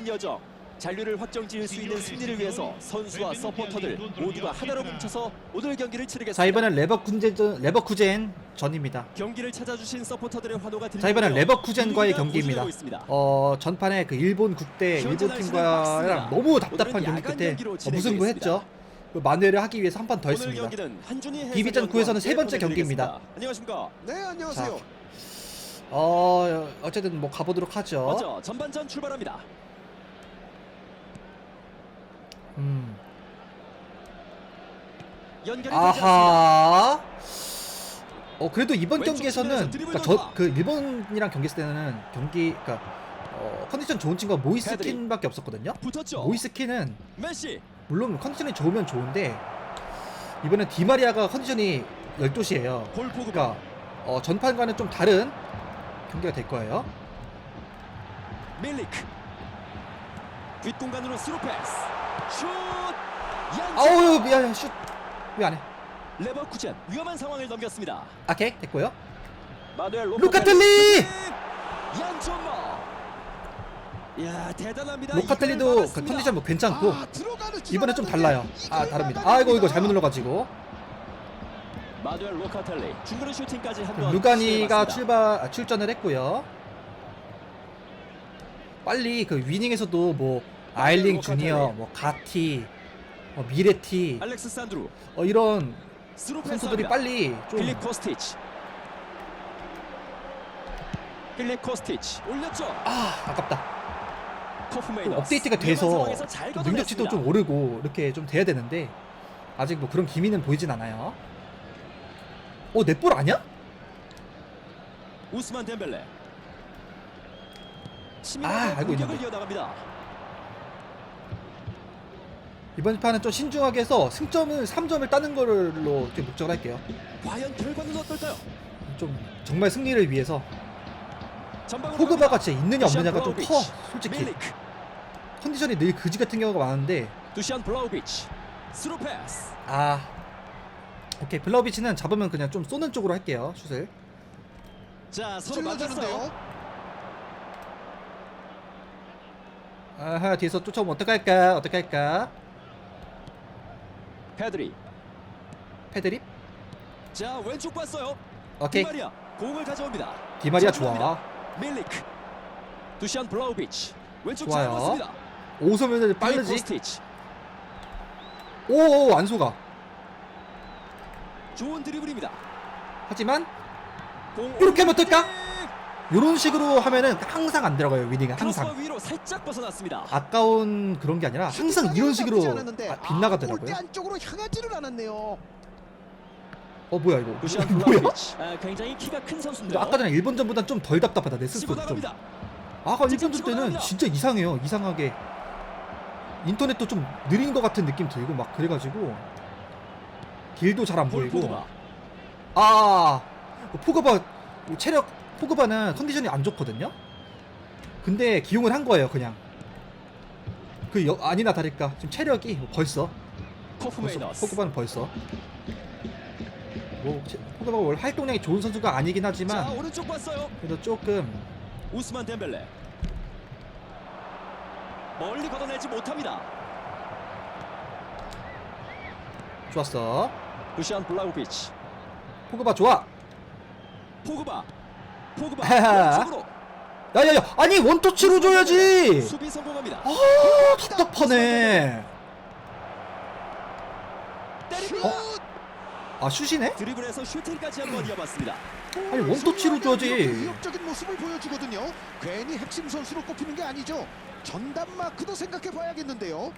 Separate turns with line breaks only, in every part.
없는 여정. 잔류를 확정 지을 수 있는 승리를 위해서 선수와 서포터들 모두가 하나로 뭉쳐서 오늘 경기를 치르겠습니다.
자 이번엔 레버쿠젠 레버쿠젠 전입니다.
경기를 찾아주신 서포터들의 환호가 들리고
자 이번엔 레버쿠젠과의 경기입니다. 어 전판에 그 일본 국대 일본 팀과랑. 너무 답답한 경기 끝에 어, 무승부했죠. 그 만회를 하기 위해서 한 판 더 했습니다.
해설위원과
구에서는 세
함께
번째. 경기입니다.
안녕하십니까.
네 안녕하세요.
어 어쨌든 뭐 가보도록 하죠.
먼저 전반전 출발합니다. 연결이 되지 않습니다.
아하. 어 그래도 이번
왼쪽
경기에서는
측면에서 드리블
그러니까
돌파.
저그 일본이랑 경기했을 때는 경기 그러니까 어, 컨디션 좋은 친구가 모이스킨밖에 없었거든요.
붙었죠.
모이스킨은
메시
물론 컨디션이 좋으면 좋은데 이번엔 디마리아가 컨디션이 12시예요.
볼 포그바
그러니까 어, 전판과는 좀 다른 경기가 될 거예요.
밀리크 뒷공간으로 스루 패스 슛 얀.
아우 미안해 슛. 왜 안 해?
레버쿠젠 위험한 상황을 넘겼습니다.
오케이 됐고요.
마누엘
루카텔리!
야 대단합니다.
로카텔리도 그. 컨디션 뭐 괜찮고
아,
이번에 좀 달라요. 아 다릅니다. 아이고 이거 잘못 눌러가지고
마누엘 로카텔리 중거리 슈팅까지
그
한번
루가니가 출발 아, 출전을 했고요. 빨리 그 위닝에서도 뭐 아일링 주니어, 뭐 가티, 뭐 미레티
알렉스 산드루
어, 이런 선수들이. 빨리 좀
필립 코스티치 필립 코스티치 올렸죠.
아, 아깝다. 좀 업데이트가 돼서 좀 능력치도 좀. 오르고 이렇게 좀 돼야 되는데 아직 뭐 그런 기미는 보이진 않아요. 어, 넷볼 아니야?
우스만 덴벨레
아, 알고 있는데. 이번 판은 좀 신중하게 해서 승점을 3점을 따는 걸로 좀 목적을 할게요.
과연 결과는 어떨까요?
좀 정말 승리를 위해서 포그바가. 진짜 있느냐 없느냐가 좀 커 솔직히
밀리크
컨디션이 늘 그지 같은 경우가 많은데
두시안 블라우비치 스루 패스
아 오케이 블라우비치는 잡으면 그냥 좀 쏘는 쪽으로 할게요 슛을
자 서로 맞았어요.
찔러주는데요.
아하 뒤에서 쫓아오면 어떡할까 어떡할까
페드리
패드립
자 왼쪽 봤어요.
오케이
디마리아 공을 가져옵니다.
디마리아. 좋아
밀리크 두시안 블라우비치 왼쪽
좋아요.
필립
빠르지 오오 안소가
좋은 드리블입니다.
하지만
공
이렇게 하면 어떨까? 이런 식으로 하면은 항상 안 들어가요 위닝은 항상
위로 살짝 벗어났습니다.
아까운 그런 게 아니라 항상 이런 식으로 아, 빗나가더라고요
안쪽으로 향하지를 않았네요.
어 뭐야 이거 뭐야
블라우비치 아, 굉장히 키가 큰 선수인데요.
아까 전에 일본전보단 좀 덜 답답하다 내 스스로 좀
나갑니다.
아까 일본전 때는. 진짜 이상해요. 이상하게 인터넷도 좀 느린 것 같은 느낌 들고 막 그래가지고 길도 잘 안
볼
보이고 아 포그바 체력 포그바는 컨디션이 안 좋거든요. 근데 기용을 한 거예요 그냥 그 여, 아니나 다를까 지금 체력이 벌써
코프
벌써
메이너스
포그바는 벌써 뭐 체- 포그바가 원래 활동량이 좋은 선수가 아니긴
자
하지만
오른쪽 봤어요.
그래도 조금
우스만 덴벨레 멀리 걷어내지 못합니다.
좋았어.
두시안 블라우비치
포그바 좋아.
포그바 포그바
야야야 아니 원터치로 줘야지
수비 성공합니다.
아 답답하네
때립니다.
아 슛이네?
드리블에서 슈팅까지 한번 이어봤습니다.
아니, 원터치로 줘야지.
위협적인 모습을 보여주거든요. 괜히 핵심 선수로 꼽히는 게 아니죠. 전담 마크도 생각해 봐야겠는데요.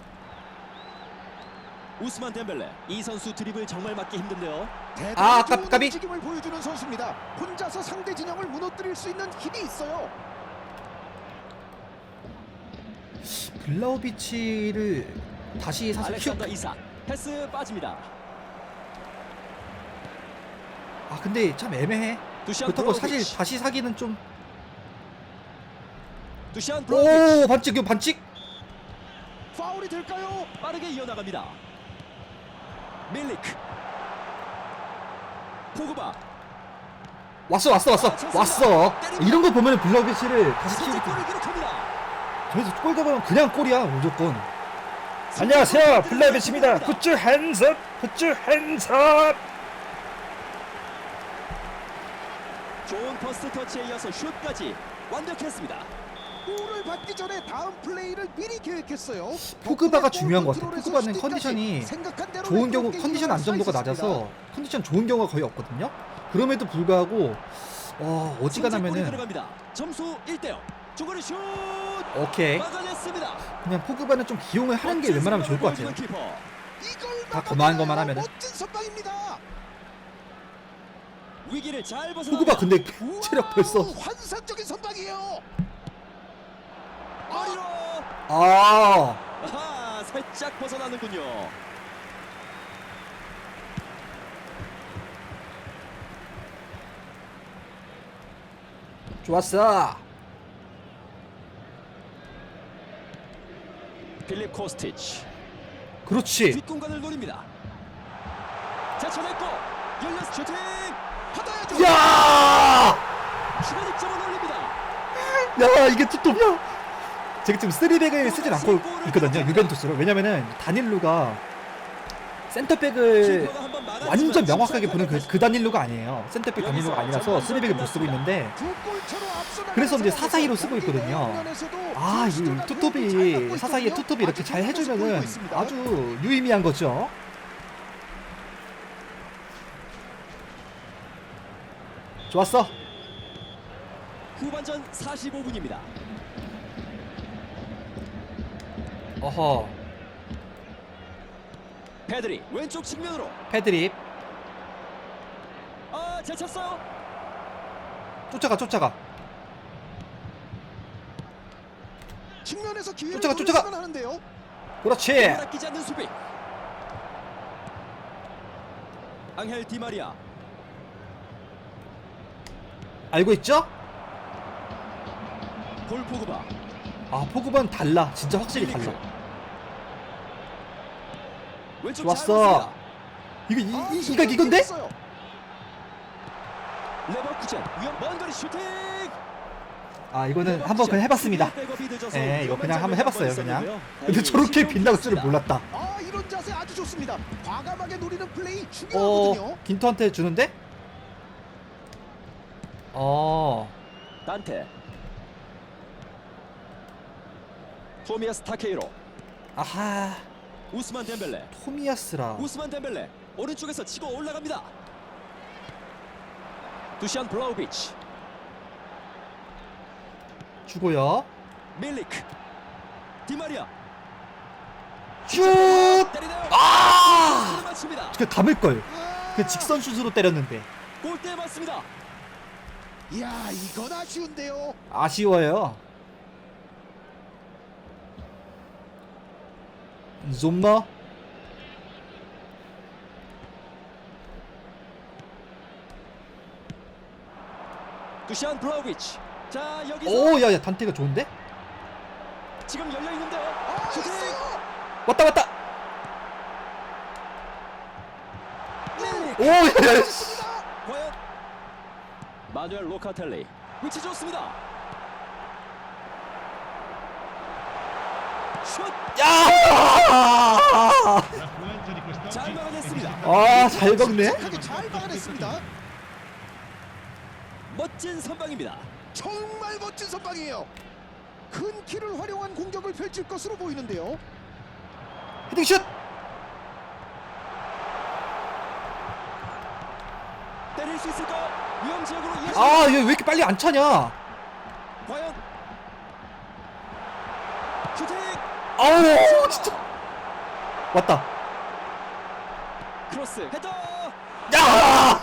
우스만 덴벨레 이 선수 드리블 정말 맞기 힘든데요.
대단히
아,
좋은
까비.
움직임을 보여주는 선수입니다. 혼자서 상대 진영을 무너뜨릴 수 있는 힘이 있어요.
블라우비치를 다시 사실 키워
알렉산더 이삭 패스 빠집니다.
아 근데 참 애매해
두시안
그렇다고 사실 다시 사기는 좀
두시안 블라우비치
오 반칙 이거 반칙
파울이 될까요?
빠르게 이어나갑니다. 밀리크 포그바
왔어 왔어 왔어
아.
왔어. 이런 거 보면 블라우비치를 다시 키우고. 저기서 골 잡으면 그냥 골이야 무조건. 안녕하세요 블라이베치입니다. 굿즈 핸즈업 굿즈 핸즈업.
좋은 퍼스트 터치에 이어서 슛까지 완벽했습니다.
골을 받기 전에 다음 플레이를 미리 계획했어요.
포그바가 중요한
것골
같아요. 포그바는 컨디션이 좋은 경우 컨디션 안정도가. 낮아서 컨디션 좋은 경우가 거의 없거든요. 그럼에도 불구하고 어, 어지간하면은.
점수 1대0. 중거리 슛
오케이
막아냈습니다.
그냥 포그바는 좀 기용을 하는 게 웬만하면 좋을 것 같아요. 다. 거만한 것만 하면은.
멋진 선방입니다.
위기를 잘 벗어납니다.
포그바 근데 체력 벌써
환상적인 선방이에요.
머리로
아
아하, 살짝 벗어나는군요.
좋았어.
필립 코스티치
그렇지.
뒷공간을 노립니다. 제쳐냈고 열렸 슈팅 받아야죠.
야!
추가 득점을 올립니다.
야 이게 투톱이야. 제가 지금 쓰리백을 쓰진 않고 있거든요 유벤투스로 왜냐면은 다닐루가 센터백을 완전 명확하게 보는 그, 그 다닐루가 아니에요 센터백 다닐루가 아니라서 쓰리백을 못 쓰고 있는데 그래서 이제 사사이로 쓰고 있거든요. 아,
이잘
투톱이 사사이에. 투톱이 이렇게 잘 해주면은. 아주 유의미한 거죠. 좋았어.
후반전 45분입니다.
어허.
페드리 왼쪽 측면으로
패드립
아 제쳤어요.
쫓아가 쫓아가.
측면에서 기회를
쫓아가, 쫓아가.
하는데요.
그렇지.
닦이지 않는 수비. 앙헬 디마리아
알고 있죠?
볼 포그바
아 포그바는 달라. 진짜 확실히. 달라. 좋았어. 이거 이,
아,
이, 이가 이건데? 아 이거는 한번 그냥 해봤습니다. 예, 이거 그냥 한번 해봤어요 그냥. 근데 저렇게 빗나갈 줄은 몰랐다.
아 이런 자세 아주 좋습니다. 과감하게 노리는 플레이
어,
중요하거든요.
긴토한테 주는데? 어,
단테 토미아스 타케이로
아하,
우스만 덴벨레
토미야스라.
우스만 덴벨레 오른쪽에서 치고 올라갑니다. 두시안 블라우비치
주고요.
밀리크 디마리아
슛!
때리네요.
아!
맞춥니다.
그 감을 걸.
아,
그 직선 슛으로 때렸는데
골대에 맞습니다.
이야 이건 아쉬운데요.
아쉬워요. 좀더
두시안 블라우비치 자 여기서
오, 야, 야, 단테가 좋은데?
지금 열려 있는데요.
아
슈팅
있어요.
왔다, 왔다.
밀리크
오, 야, 야, 씨.
과연 마누엘 로카텔리 위치 좋습니다.
야!
잘 막아냈습니다.
아, 잘 먹네.
잘 막아냈습니다.
멋진 선방입니다.
정말 멋진 선방이에요. 큰 키를 활용한 공격을 펼칠 것으로 보이는데요.
헤딩 슛!
때릴 수 있을까? 위험 지역으로 이어집니다.
아, 얘 왜 이렇게 빨리 안 차냐?
과연 슈팅!
아우, 진짜. 왔다.
크로스 헤더!
야!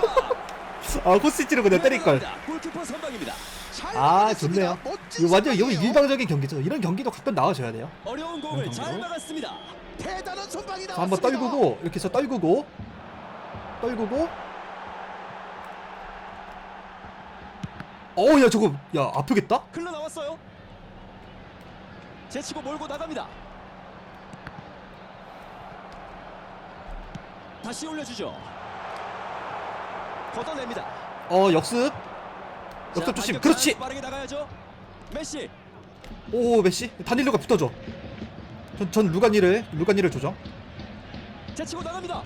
아, 코스치로 그냥 때릴 걸.
골키퍼 선방입니다.
잘
아,
막아냈습니다.
좋네요.
멋진
이거 완전 이거
선방이에요.
일방적인 경기죠. 이런 경기도 가끔 나와줘야 돼요.
어려운 공을 잘. 막았습니다.
대단한 선방이
자,
나왔습니다.
한번 떨구고 이렇게 해서 떨구고 떨구고. 어, 야 저거 야 아프겠다.
흘러 나왔어요. 제치고 몰고 나갑니다. 다시 올려주죠. 걷어냅니다.
어 역습.
자,
역습 조심. 그렇지.
빠르게 나가야죠. 메시
오 메시 다닐로가 붙어줘 전, 전 루가니를 루가니를 조정
제치고 나갑니다.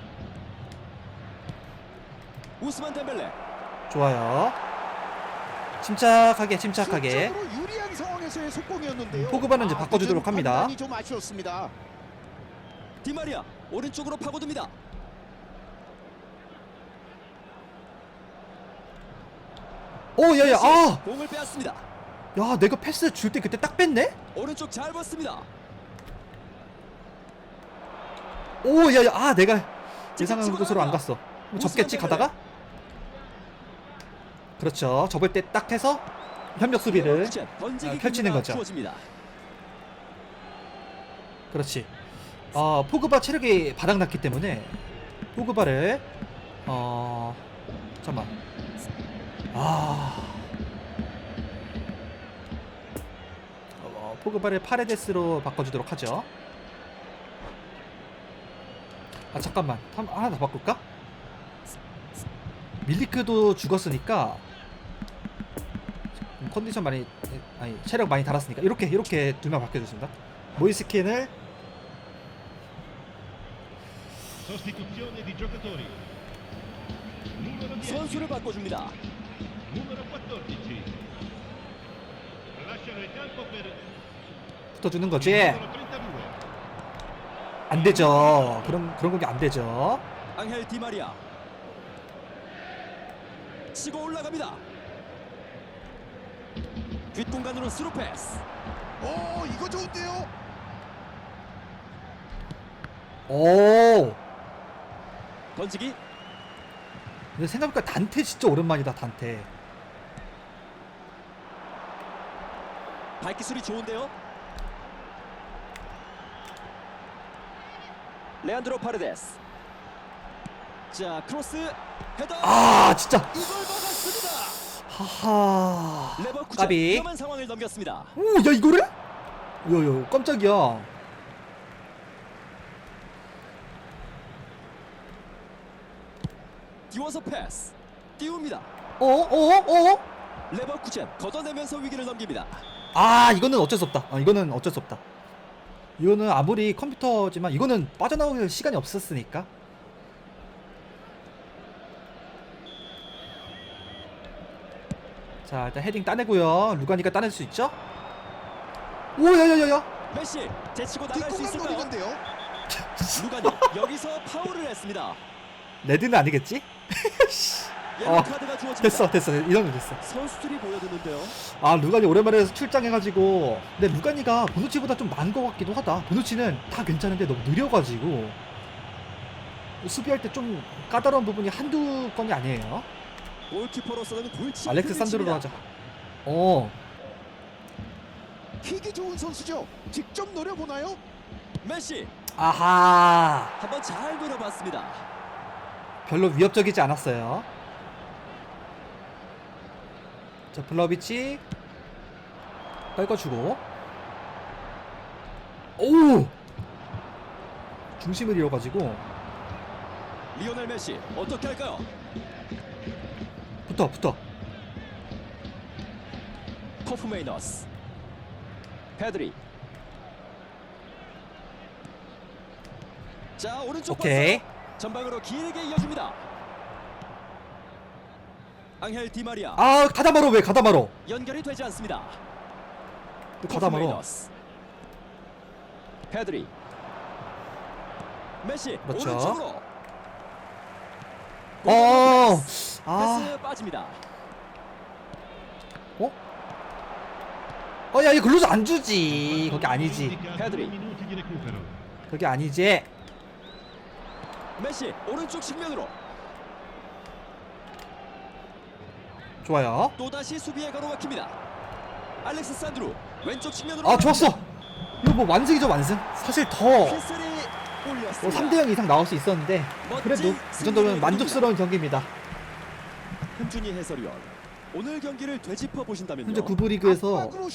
우스만 덴벨레.
좋아요 침착하게 침착하게
유리한 상황에서의 속공이었는데요.
포그바는 이제
아,
바꿔주도록 합니다.
좀 아쉬웠습니다.
디마리아 오른쪽으로 파고듭니다.
오 야야 아!
공을 빼앗습니다.
야 내가 패스 줄 때 그때 딱 뺐네?
오른쪽 잘 봤습니다.
오 야야 아 내가 예상한 곳으로 안. 갔어 뭐 접겠지 가다가? 그렇죠 접을 때 딱 해서 협력 수비를
번지기
아, 펼치는 거죠. 그렇지 어 포그바 체력이 바닥났기 때문에 포그바를 어 잠깐만 아 어, 포그바를 파레데스로 바꿔주도록 하죠 아 잠깐만 한- 하나 더 바꿀까? 밀리크도 죽었으니까 컨디션 많이 아니 체력 많이 달았으니까 이렇게 이렇게 두 명 바뀌어줬습니다 모이스킨을
Sostituzione di giocatori. Numero 10,
선수를 바꿔줍니다.
붙어주는 거지
numero 32.
안 되죠 그런 그런 공이 안 되죠
앙헬 디마리아. 치고 올라갑니다. 뒷공간으로 스루 패스.
오 이거 좋은데요.
오
던지기.
근데 생각보니까 단테 진짜 오랜만이다 단테
발기술이 좋은데요. 레안드로 파레데스. 자 크로스 헤더.
아 진짜
이걸 막았습니다.
하하
레버쿠젠
까비
위험한 상황을 넘겼습니다.
오 야 이거를? 야야 깜짝이야
띄워서 패스. 띄웁니다.
어 어어 어?
레버쿠젠 걷어내면서 위기를 넘깁니다.
아 이거는 어쩔 수 없다 어, 이거는 어쩔 수 없다 이거는 아무리 컴퓨터지만 이거는 빠져나올 시간이 없었으니까 자 일단 헤딩 따내고요 루가니가 따낼 수 있죠? 오야야야야
메시 제치고 나갈 수 있을까요? 루가니 여기서 파울을 했습니다.
레드는 아니겠지? 어. 됐어 됐어 이러면 됐어
선수들이 보여드는데요.
아 루가니 오랜만에 출장해가지고 근데 루가니가 보누치보다 좀 나은 것 같기도 하다 보누치는 다 괜찮은데 너무 느려가지고 수비할 때 좀 까다로운 부분이 한두 건이 아니에요
골키퍼로서는 골치
알렉스 산드로로. 하자 어
킥이 좋은 선수죠. 직접 노려보나요?
메시
아하
한번 잘 노려봤습니다.
별로 위협적이지 않았어요 자 블러비치. 빨궈주고. 오 중심을 잃어가지고.
리오넬 메시 어떻게 할까요?
붙어 붙어.
퍼프메이너스. 페드리. 자 오른쪽
오케이.
전방으로 길게 이어줍니다. 앙헬 디마리아
아 가다마로 왜 가다마로
연결이 되지 않습니다.
또 가다마로.
페드리 메시
그렇죠.
오른쪽으로
어,
패스
아,
빠집니다.
어, 야, 이 글로즈 안 주지. 거기 아니지.
Recupero.
거기 아니지.
메시 오른쪽 측면으로
좋아요.
또 다시 수비에 가로막힙니다. 알렉스 산드루 왼쪽 측면으로
아, 좋았어. 이거 뭐 완승이죠, 완승. 사실 더
휘슬이
뭐
올렸습니다.
3대 0 이상 나올 수 있었는데 그래도 그 정도면 만족스러운 경기입니다.
현준이 해설위원 오늘 경기를 되짚어 보신다면요.
현재 구부 리그에서 어,
않으면서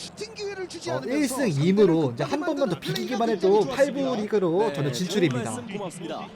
1승
상대를
2무로 이제 한 번만 더 비기기만 해도
굉장히
8부
좋았습니다.
리그로
네,
저는
좋은
진출입니다.
말씀 고맙습니다.